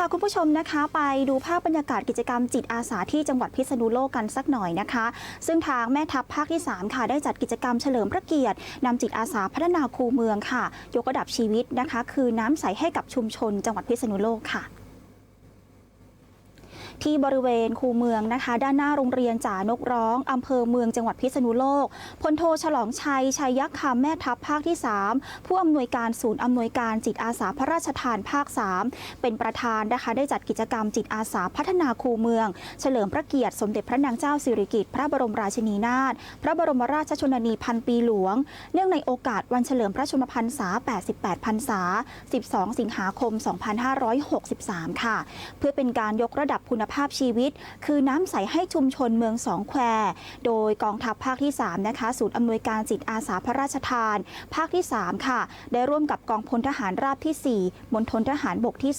ค่ะคุณผู้ชมนะคะไปดูภาพบรรยากาศกิจกรรมจิตอาสาที่จังหวัดพิษณุโลกกันสักหน่อยนะคะ ซึ่งทางแม่ทัพภาคที่ 3 ค่ะ ได้จัดกิจกรรมเฉลิมพระเกียรตินำจิตอาสาพัฒนาคูเมืองค่ะ ยกระดับชีวิตนะคะ คือน้ำใสให้กับชุมชนจังหวัดพิษณุโลกค่ะ ที่บริเวณคูเมืองนะคะ ด้านหน้าโรงเรียนจ่านกร้องอำเภอเมืองจังหวัดพิษณุโลกพลโทฉลองชัยชัยยักษ์คำแม่ทัพภาคที่ 3 ผู้อำนวยการศูนย์อำนวยการจิตอาสาพระราชทานภาค 3 เป็นประธานนะคะได้จัดกิจกรรมจิตอาสาพัฒนาคูเมือง เฉลิมพระเกียรติสมเด็จพระนางเจ้าสิริกิติ์พระบรมราชินีนาถพระบรมราชชนนีพันปีหลวง เนื่องในโอกาสวันเฉลิมพระชนมพรรษา 88 พรรษา 12 สิงหาคม 2563 ค่ะ เพื่อเป็นการยกระดับคุณภาพชีวิต คือน้ำใสให้ชุมชนเมืองสองแคว โดยกองทัพภาคที่ 3 นะคะ ศูนย์อำนวยการจิตอาสาพระราชทาน ภาคที่ 3 ค่ะ ได้ร่วมกับกองพลทหารราบที่ 4มณฑลทหารบกที่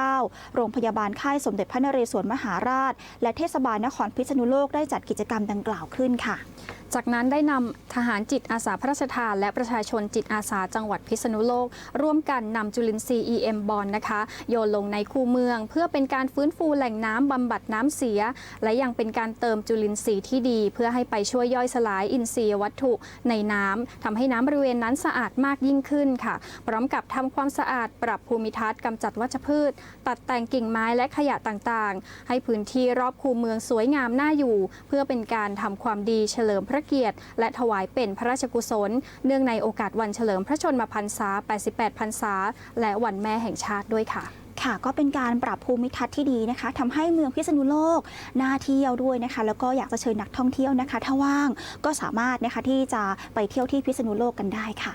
39 โรงพยาบาลค่ายสมเด็จพระนเรศวรมหาราช และเทศบาลนครพิษณุโลกได้จัดกิจกรรมดังกล่าวขึ้นค่ะ จากนั้นได้นำทหารจิตอาสาพระราชทาน และประชาชนจิตอาสาจังหวัดพิษณุโลก ร่วมกันนำจุลินทรีย์ EM บอลนะคะ โยนลงในคูเมือง เพื่อเป็นการฟื้นฟูแหล่งน้ำบำบัดน้ำเสีย และยังเป็นการเติมจุลินทรีย์ที่ดี เพื่อให้ไปช่วยย่อยสลายอินทรีย์วัตถุในน้ำทำให้น้ำบริเวณนั้นสะอาดมากยิ่งขึ้นค่ะ พร้อมกับทำความสะอาดปรับภูมิทัศน์กำจัดวัชพืช ตัดแต่งกิ่งไม้และขยะต่างๆ ให้พื้นที่รอบคูเมืองสวยงามน่าอยู่ เพื่อเป็นการทำความดีเฉลิมพระระเกียรติ และถวายเป็นพระราชกุศล เนื่องในโอกาสวันเฉลิมพระชนมพรรษา 88 พรรษา และวันแม่แห่งชาติด้วยค่ะค่ะก็เป็นการปรับภูมิทัศน์ที่ดีนะคะทำให้เมืองพิษณุโลกน่าเที่ยวด้วยนะคะ แล้วก็อยากจะเชิญนักท่องเที่ยวนะคะ ถ้าว่างก็สามารถนะคะที่จะไปเที่ยวที่พิษณุโลกกันได้ค่ะ